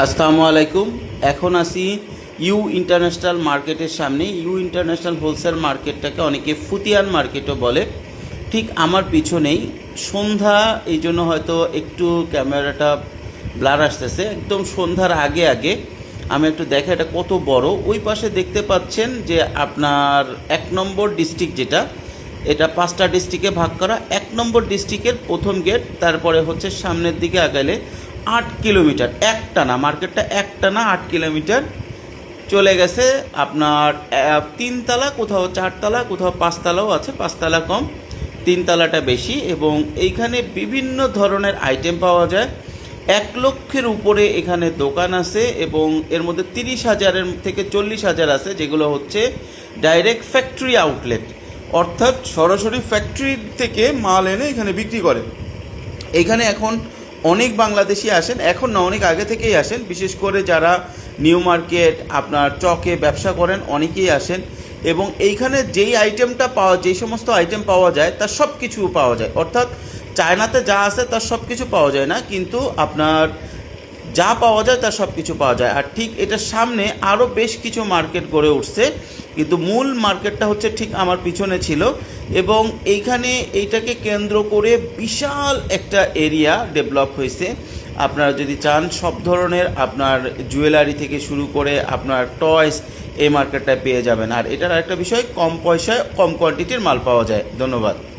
আসসালামু আলাইকুম। এখন আসি ইউ ইন্টারন্যাশনাল মার্কেটের সামনে। ইউ ইন্টারন্যাশনাল হোলসেল মার্কেটটাকে অনেকে ফুতিয়ান মার্কেটও বলে। ঠিক আমার পিছনেই সন্ধ্যা, এই জন্য হয়তো একটু ক্যামেরাটা ব্লার আসতেছে। একদম সন্ধ্যার আগে আগে আমি একটু দেখা এটা কত বড়। ওই পাশে দেখতে পাচ্ছেন যে আপনার এক নম্বর ডিস্ট্রিক্ট যেটা, এটা পাঁচটা ডিস্ট্রিক্টে ভাগ করা। এক নম্বর ডিস্ট্রিক্টের প্রথম গেট, তারপরে হচ্ছে সামনের দিকে আগালে আট কিলোমিটার। একটানা মার্কেটটা একটানা আট কিলোমিটার চলে গেছে আপনার তিনতলা, কোথাও চারতলা, কোথাও পাঁচতলাও আছে, পাঁচতলা কম, তিনতলাটা বেশি এবং এইখানে বিভিন্ন ধরনের আইটেম পাওয়া যায়। এক লক্ষের উপরে এখানে দোকান আছে এবং এর মধ্যে তিরিশ হাজারের থেকে চল্লিশ হাজার আছে, যেগুলো হচ্ছে ডাইরেক্ট ফ্যাক্টরি আউটলেট অর্থাৎ সরাসরি ফ্যাক্টরি থেকে মাল এনে এখানে বিক্রি করে। এখানে এখন অনেক বাংলাদেশি আসেন, এখন না, অনেক আগে থেকেই আসেন। বিশেষ করে যারা নিউ মার্কেট, আপনার চকে ব্যবসা করেন, অনেকেই আসেন। এবং এইখানে যেই আইটেমটা পাওয়া, যেই সমস্ত আইটেম পাওয়া যায় তার সব কিছু পাওয়া যায়। অর্থাৎ চায়নাতে যা আছে তার সব কিছু পাওয়া যায় না, কিন্তু আপনার যা পাওয়া যায় তার সব কিছু পাওয়া যায়। আর ঠিক এটার সামনে আরও বেশ কিছু মার্কেট গড়ে উঠছে। কিন্তু মূল মার্কেটটা হচ্ছে ঠিক আমার পিছনে ছিল এবং এইখানে এইটাকে কেন্দ্র করে বিশাল একটা এরিয়া ডেভেলপ হয়েছে। আপনারা যদি চান, সব ধরনের আপনার জুয়েলারি থেকে শুরু করে আপনার টয়স এই মার্কেটটায় পেয়ে যাবেন। আর এটার আরেকটা বিষয়, কম পয়সায় কম কোয়ান্টিটির মাল পাওয়া যায়। ধন্যবাদ।